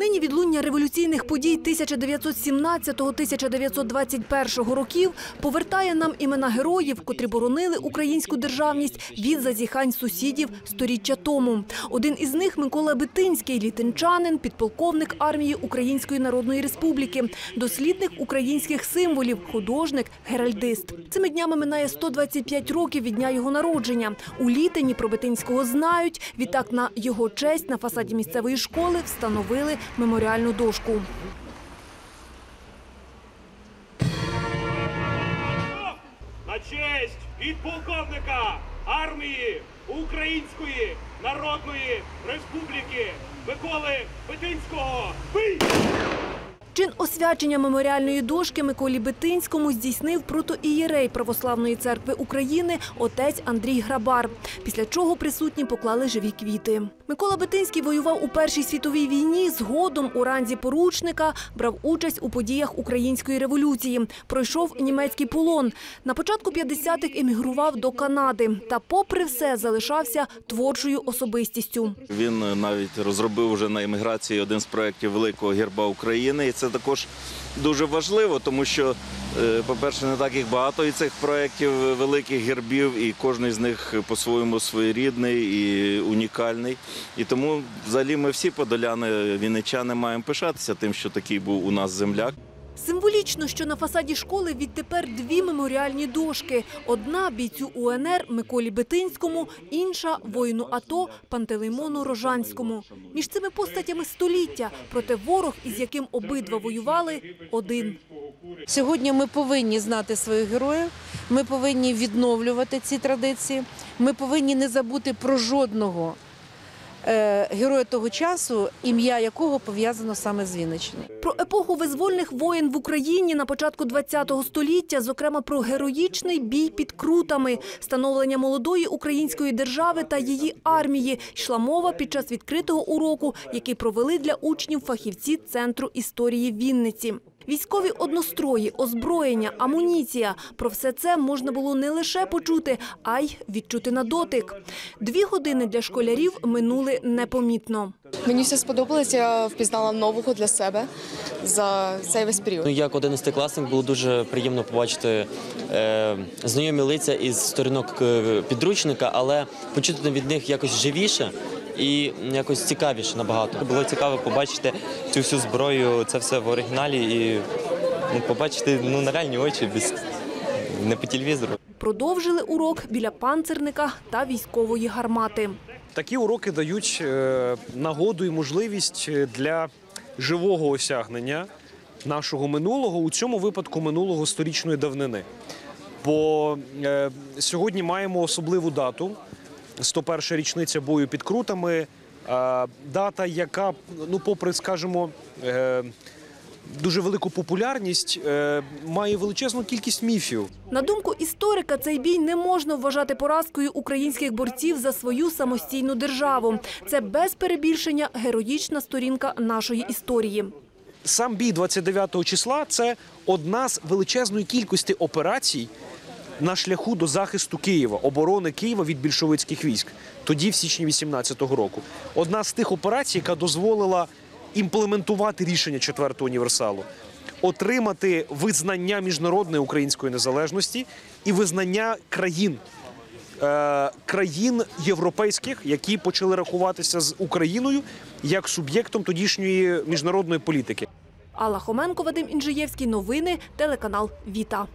Нині відлуння революційних подій 1917-1921 років повертає нам імена героїв, котрі боронили українську державність від зазіхань сусідів сторіччя тому. Один із них Микола Битинський, літинчанин, підполковник армії Української Народної Республіки, дослідник українських символів, художник, геральдист. Цими днями минає 125 років від дня його народження. У Літині про Битинського знають. Відтак на його честь на фасаді місцевої школи встановили меморіальну дошку. на честь підполковника армії Української Народної Республіки Миколи Петинського. Бий! Чин освячення меморіальної дошки Миколі Битинському здійснив протоієрей Православної церкви України отець Андрій Грабар, після чого присутні поклали живі квіти. Микола Битинський воював у Першій світовій війні, згодом у ранзі поручника брав участь у подіях Української революції, пройшов німецький полон. На початку 50-х емігрував до Канади та, попри все, залишався творчою особистістю. Він е, навіть розробив вже на еміграції один з проєктів Великого герба України. Це також дуже важливо, тому що, е, по-перше, не так їх багато і цих проєктів е, великих гербів, і кожен з них по-своєму своєрідний і унікальний. І тому, взагалі, ми всі подоляни, вінничани, маємо пишатися тим, що такий був у нас земляк. Символічно, що на фасаді школи відтепер дві меморіальні дошки. Одна бійцю УНР Миколі Битинському, інша воїну АТО Пантелеймону Рожанському. Між цими постатями століття, проте ворог, із яким обидва воювали, один. Сьогодні ми повинні знати своїх героїв. Ми повинні відновлювати ці традиції. Ми повинні не забути про жодного героя того часу, ім'я якого пов'язано саме з Вінниччиною. Про епоху визвольних воєн в Україні на початку ХХ століття, зокрема про героїчний бій під крутами, становлення молодої української держави та її армії, йшла мова під час відкритого уроку, який провели для учнів фахівці Центру історії Вінниці. Військові однострої, озброєння, амуніція – про все це можна було не лише почути, а й відчути на дотик. Дві години для школярів минули непомітно. Мені все сподобалось, я впізнала нового для себе за цей весь період. Ну, як 11 класник було дуже приємно побачити е, знайомі лиця із сторінок е, підручника, але почути від них якось живіше і якось цікавіше набагато. Було цікаво побачити цю всю зброю, це все в оригіналі і ну, побачити ну, на реальні очі без не по телевізору. Продовжили урок біля панцирника та військової гармати. Такі уроки дають е, нагоду і можливість е, для живого осягнення нашого минулого, у цьому випадку минулого сторічної давнини. Бо е, сьогодні маємо особливу дату 101 річниця бою під крутами. е, Дата, яка, ну, попри, скажімо, е, дуже велику популярність, е, має величезну кількість міфів. На думку історика, цей бій не можна вважати поразкою українських борців за свою самостійну державу. Це без перебільшення героїчна сторінка нашої історії. Сам бій 29 числа це одна з величезної кількості операцій на шляху до захисту Києва, оборони Києва від більшовицьких військ, тоді в січні 18-го року. Одна з тих операцій, яка дозволила імплементувати рішення четвертого універсалу, отримати визнання міжнародної української незалежності і визнання країн. е, Країн європейських, які почали рахуватися з Україною як суб'єктом тодішньої міжнародної політики. Алла Хоменко, Вадим Інжиєвський. Новини. Телеканал Віта.